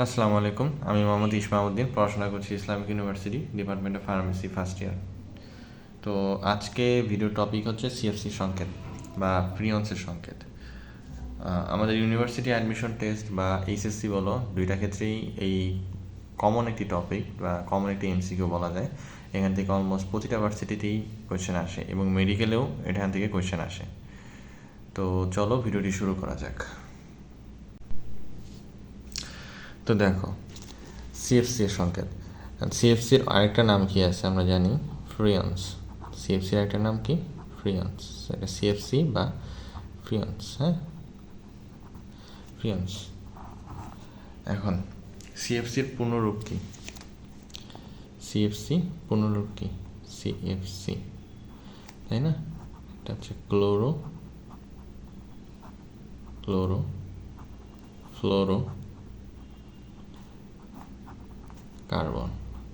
আসসালামু আলাইকুম, আমি মোহাম্মদ ইসমাউদ্দিন পড়াশোনা করছি Islamic university, department of pharmacy first year. তো আজকে ভিডিও টপিক হচ্ছে সিএফসি সংকেত বা প্রিয়ন্সের সংকেত। আমাদের ইউনিভার্সিটি অ্যাডমিশন টেস্ট বা এইচএসসি বলো, দুইটা ক্ষেত্রেই এই কমন একটি টপিক বা কমন একটি এমসিকিউ বলা যায়। এখান থেকে অলমোস্ট প্রতিটা ভার্সিটিতেই কোয়েশ্চেন আসে এবং মেডিকেলেও এখান থেকে কোয়েশ্চেন আসে। তো চলো ভিডিওটি শুরু করা যাক। তো দেখো সিএফসি এর সংকেত। সিএফসির আরেকটা নাম কি আছে আমরা জানি? ফ্রিয়ন্স সিএফসির আরেকটা নাম কি? ফ্রিয়ন্স এটা সিএফসি বা ফ্রিয়ন্স হ্যাঁ? ফ্রিয়ন্স এখন সিএফসির পূর্ণরূপ কি? সিএফসি পূর্ণরূপ কি? সিএফসি তাই না? এটা হচ্ছে ক্লোরো ক্লোরো, ফ্লোরো। কার্বন।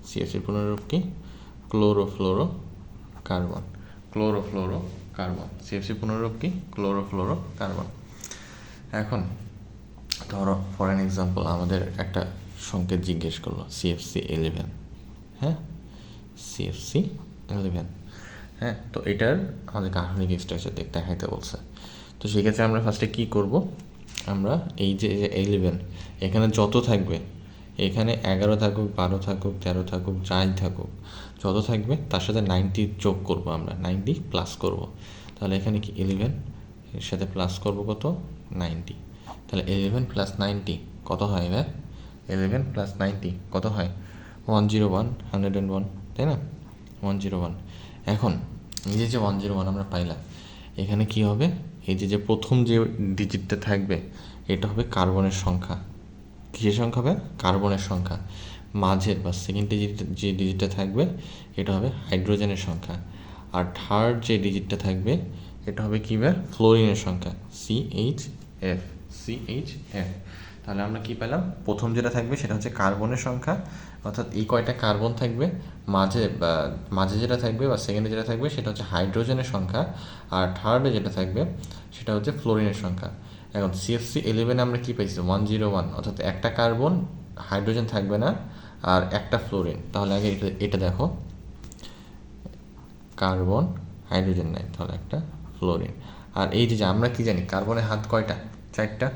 সিএসির পুনরূপ কি? Chlorofluoro carbon chlorofluoro carbon CFC পুনরূপ কি? ক্লোরোফ্লোরো কার্বন এখন ধরো ফর অ্যান এক্সাম্পল আমাদের একটা সংকেত জিজ্ঞেস করল সিএফসি ইলেভেন হ্যাঁ? সিএফসি ইলেভেন হ্যাঁ তো এটার আমাদের কার্বনিক স্ট্রাকচার দেখ দেখাইতে বলছে। তো সেক্ষেত্রে আমরা ফার্স্টে কী করব? আমরা এই যে ইলেভেন এখানে যত থাকবে এখানে এগারো থাকুক, বারো থাকুক, তেরো থাকুক, যাই থাকুক, যত থাকবে তার সাথে নাইনটি যোগ করব আমরা নাইনটি প্লাস করব। তাহলে এখানে কি ইলেভেন এর সাথে প্লাস করব কত? নাইনটি তাহলে ইলেভেন প্লাস নাইনটি কত হয় এবার? ইলেভেন প্লাস নাইনটি কত হয়? One zero one hundred and one তাই না? ওয়ান জিরো ওয়ান এখন এই যে যে ওয়ান জিরো ওয়ান আমরা পাইলাম, এখানে কি হবে? এই যে যে প্রথম যে ডিজিটটা থাকবে, এটা হবে কার্বনের সংখ্যা। কিসের সংখ্যা হবে? কার্বনের সংখ্যা। মাঝের বা সেকেন্ড ডিজিট যে ডিজিটটা থাকবে, এটা হবে হাইড্রোজেনের সংখ্যা। আর থার্ড যে ডিজিটটা থাকবে, এটা হবে কী বে ফ্লোরিনের সংখ্যা। C H F C H F তাহলে আমরা কি পেলাম? প্রথম যেটা থাকবে সেটা হচ্ছে কার্বনের সংখ্যা। অর্থাৎ এই কয়টা কার্বন থাকবে? মাঝে বা, মাঝে যেটা থাকবে বা সেকেন্ডে যেটা থাকবে, সেটা হচ্ছে হাইড্রোজেনের সংখ্যা। আর থার্ডে যেটা থাকবে, সেটা হচ্ছে ফ্লোরিনের সংখ্যা। এখন সিএফসি ইলেভেনে আমরা কী পাইছি? ওয়ান জিরো ওয়ান অর্থাৎ একটা কার্বন হাইড্রোজেন থাকবে না, আর একটা ফ্লোরিন তাহলে আগে এটা এটা দেখো। কার্বন হাইড্রোজেন নাই, তাহলে একটা ফ্লোরিন আর এই যে আমরা কি জানি কার্বনের হাত কয়টা? চারটা।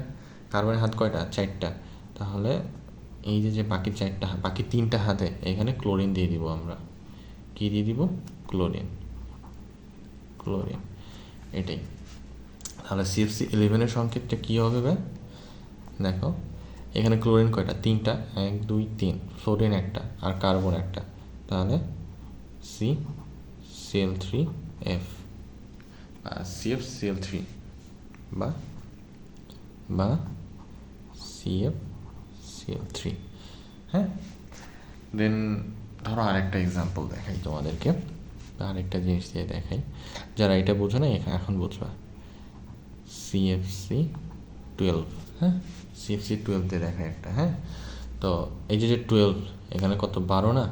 কার্বনের হাত কয়টা? চারটা। তাহলে এই যে যে বাকি চারটা, বাকি তিনটা হাতে, এখানে ক্লোরিন দিয়ে দিব আমরা। কি দিয়ে দিব? ক্লোরিন ক্লোরিন এটাই। তাহলে সিএফসি ইলেভেনের সংকেতটা কী হবে বে দেখো, এখানে ক্লোরিন কয়টা? তিনটা। এক, দুই, তিন। ফ্লোরিন একটা আর কার্বন একটা। তাহলে C CL three F CF CL three বা বা সিএফ সিএল থ্রি হ্যাঁ? দেন ধরো আরেকটা এক্সাম্পল দেখাই তোমাদেরকে। আরেকটা জিনিস দিয়ে দেখাই। যারা এটা বোঝো না, এখা- এখন বুঝবা। সিএফসি টুয়েলভ হ্যাঁ? সিএফসি টুয়েলভ দিয়ে দেখায় একটা হ্যাঁ? তো এই যে যে টুয়েলভ এখানে কত? বারো না?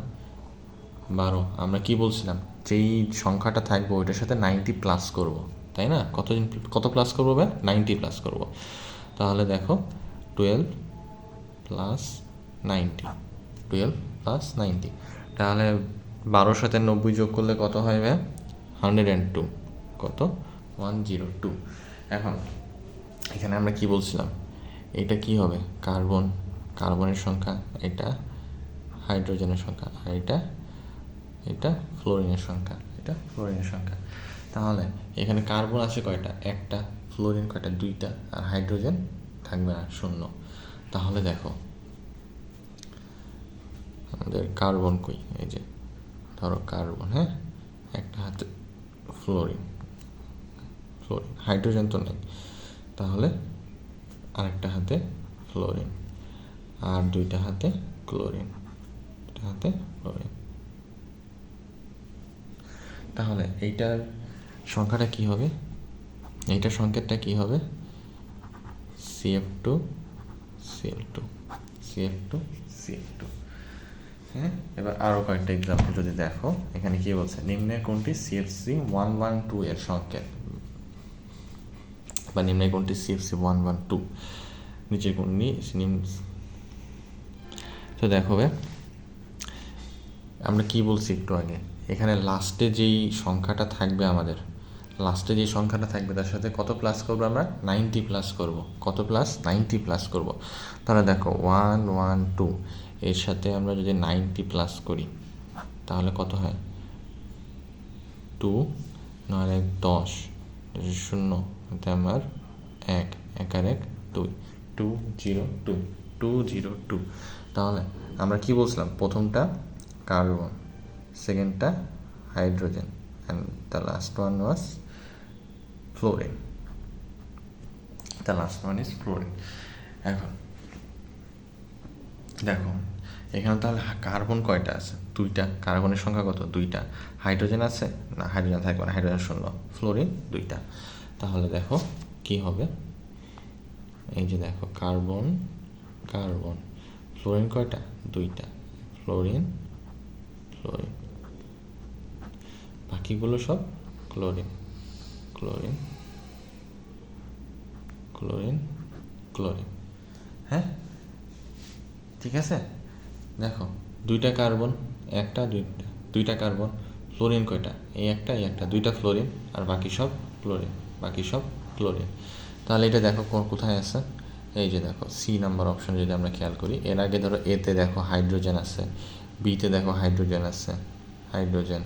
বারো। আমরা কি বলছিলাম? যেই সংখ্যাটা থাকবে, ওইটার সাথে নাইনটি প্লাস করব, তাই না? কতদিন কত প্লাস করব ভাই? নাইনটি প্লাস করব। তাহলে দেখো twelve plus ninety twelve plus ninety তাহলে বারোর সাথে নব্বই যোগ করলে কত হয় ভাই? হান্ড্রেড অ্যান্ড টু কত? ওয়ান জিরো টু এখন, এখানে আমরা কি বলছিলাম? এটা কি হবে? কার্বন, কার্বনের সংখ্যা, এটা হাইড্রোজেনের সংখ্যা, আর এটা এটা ফ্লোরিনের সংখ্যা, এটা ফ্লোরিনের সংখ্যা। তাহলে এখানে কার্বন আছে কয়টা? একটা, ফ্লোরিন কয়টা? দুইটা, আর হাইড্রোজেন থাকবে না, শূন্য। তাহলে দেখো, আমাদের কার্বন কই? এই যে, ধরো কার্বন হ্যাঁ? একটা হাতে ফ্লোরিন। ফ্লোরিন, হাইড্রোজেন তো নেই। তাহলে আরেকটা হাতে ফ্লোরিন আর দুইটা হাতে ক্লোরিন। দুইটা হাতে ক্লোরিন। তাহলে এইটার সংখ্যাটা কি হবে? এইটার সংকেতটা কি হবে? CF two CL two CF two CL two হ্যাঁ? এবার আরও কয়েকটা এক্সাম্পল যদি দেখো, এখানে কি বলছে? নিম্নে কোনটি? সিএফসি ওয়ান ওয়ান টু এর সংকেত। বা নিম্নে কোনটি সিএফসি ওয়ান ওয়ান টু নিচে কোনটি নিম তো দেখো আমরা কি বলছি একটু আগে? এখানে লাস্টে যেই সংখ্যাটা থাকবে আমাদের লাস্টে যে সংখ্যাটা থাকবে, তার সাথে কত প্লাস করব আমরা? নাইনটি প্লাস করব। কত প্লাস নাইনটি প্লাস করব। তাহলে দেখো ওয়ান ওয়ান টু এর সাথে আমরা যদি নাইনটি প্লাস করি, তাহলে কত হয়? টু নয় দশ শূন্য। এতে আমার এক এক আর এক, দুই। Two zero two two zero two তাহলে আমরা কি বলছিলাম? প্রথমটা carbon সেকেন্ডটা hydrogen and the last one was fluorine the last one is fluorine এখন দেখো, এখানে তাহলে কার্বন কয়টা আছে? দুইটা। কার্বনের সংখ্যা কত? দুইটা। হাইড্রোজেন আছে? না হাইড্রোজেন থাকবে না। হাইড্রোজেন শূন্য। ফ্লোরিন দুইটা। তাহলে দেখো কি হবে? এই যে দেখো, কার্বন কার্বন, ফ্লোরিন কয়টা? দুইটা। Fluorine fluorine. বাকিগুলো সব ক্লোরিন ক্লোরিন ক্লোরিন ক্লোরিন। হ্যাঁ? ঠিক আছে? দেখো, দুইটা কার্বন, একটা, দুইটা। দুইটা কার্বন, ফ্লোরিন কয়টা? এই একটা এই একটা। দুইটা ফ্লোরিন, আর বাকি সব ক্লোরিন। বাকি সব ক্লোরিন তাহলে এটা দেখো কোথায় আছে? এই যে দেখো সি নাম্বার অপশন যদি আমরা খেয়াল করি, এর আগে ধরো এতে দেখো হাইড্রোজেন আছে বিতে দেখো হাইড্রোজেন আছে হাইড্রোজেন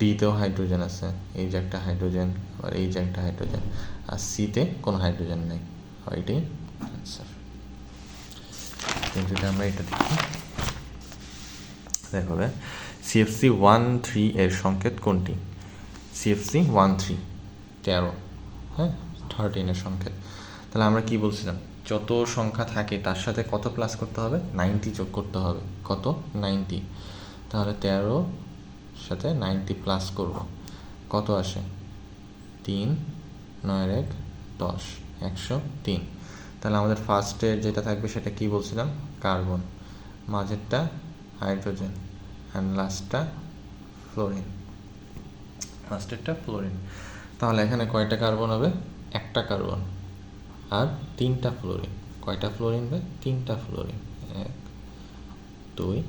ডিতেও হাইড্রোজেন আছে, এই যে একটা হাইড্রোজেন আর এই যে একটা হাইড্রোজেন আর সিতে কোনো হাইড্রোজেন নেই। এটাই অ্যান্সার যদি আমরা এটা দেখি, দেখো সিএফসি ওয়ান থ্রি এর সংকেত কোনটি? সিএফসি ওয়ান থ্রি তেরো হ্যাঁ? থার্টিনের সংকেত। তাহলে আমরা কি বলছিলাম? যত সংখ্যা থাকে, তার সাথে কত প্লাস করতে হবে? নাইনটি যোগ করতে হবে। কত? নাইনটি তাহলে তেরো, সাথে নাইনটি প্লাস করব। কত আসে? তিন নয় এক, দশ, একশো তিন। তাহলে আমাদের ফার্স্টের যেটা থাকবে, সেটা কি বলছিলাম? কার্বন মাঝেরটা হাইড্রোজেন অ্যান্ড লাস্টটা ফ্লোরিন লাস্টেরটা ফ্লোরিন তাহলে এখানে কয়টা কার্বন হবে? একটা কার্বন। আর তিনটা ফ্লোরিন। কয়টা ফ্লোরিন হবে তিনটা ফ্লোরিন। এক, দুই,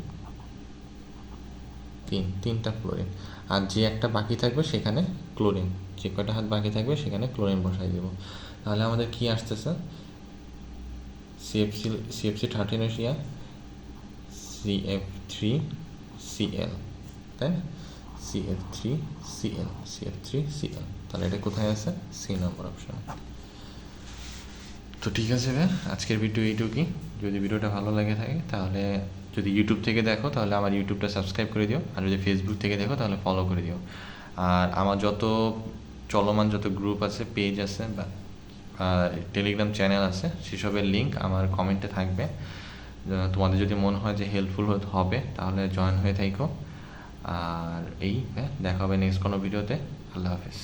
তিন। তিনটা ফ্লোরিন। আর যে একটা বাকি থাকবে সেখানে ক্লোরিন। যে কয়টা হাত বাকি থাকবে সেখানে ক্লোরিন বসাই দেবো। তাহলে আমাদের কি আসতেছে? CFC CFC thirteen Asia CF three CL তাই না? CF three CL CF three CL তাহলে এটা কোথায় আছে? সি নম্বর অপশন তো ঠিক আছে ভাই, আজকের ভিডিও এইটুকুই। যদি ভিডিওটা ভালো লাগে থাকে, তাহলে যদি ইউটিউব থেকে দেখো, তাহলে আমার ইউটিউবটা সাবস্ক্রাইব করে দিও। আর যদি ফেসবুক থেকে দেখো, তাহলে ফলো করে দিও। আর আমার যত চলমান যত গ্রুপ আছে পেজ আছে, বা টেলিগ্রাম চ্যানেল আছে, সেসবের লিঙ্ক আমার কমেন্টে থাকবে। তোমাদের যদি মনে হয় যে হেল্পফুল হবে, তাহলে জয়েন হয়ে থাকো। আর এই দেখা হবে নেক্সট কোনো ভিডিওতে আল্লাহ হাফেজ।